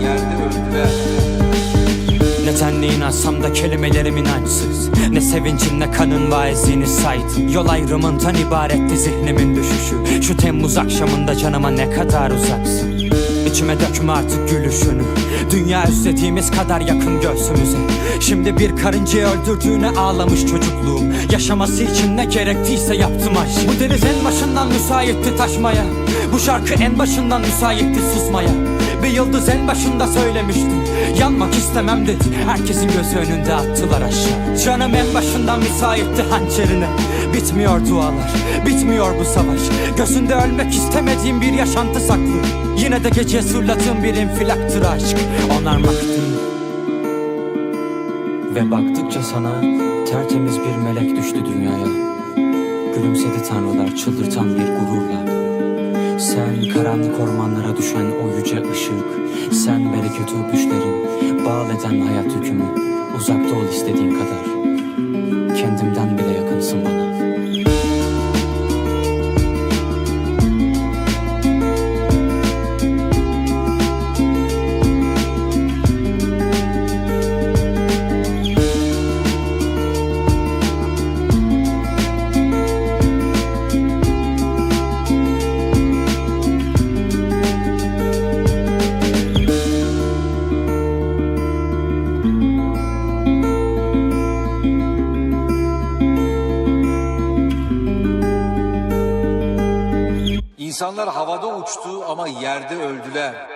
yerde öldüler. İnansam da kelimelerim inançsız Ne sevincin ne kanın vaizini saydım Yol ayrımından ibaretti zihnimin düşüşü. Şu Temmuz akşamında canıma ne kadar uzaksın? İçime dökme artık gülüşünü. Dünya özlediğimiz kadar yakın göğsümüze. Şimdi bir karıncayı öldürdüğüne ağlamış çocukluğum. Yaşaması için ne gerektiyse yaptım aşk Bu deniz en başından müsaitti taşmaya. Bu şarkı en başından müsaitti susmaya bir yıldız en başında söylemiştim Yanmak istemem dedi. Herkesin gözü önünde attılar aşağı. Canım en başından müsaitti hançerine. Bitmiyor dualar Bitmiyor bu savaş. Gözünde ölmek istemediğim bir yaşantı saklı. Yine de gece sırladığım bir infilaktır aşk. Onarmak Ve baktıkça sana Tertemiz bir melek düştü dünyaya. Gülümsedi tanrılar çıldırtan bir gururla sen karanlık ormanlara düşen o yüce ışık Sen bereket öpüşlerin Bağ eden hayat hükmü Uzakta ol istediğin kadar. Kendimden bile yakınsın bana İnsanlar havada uçtu ama yerde öldüler.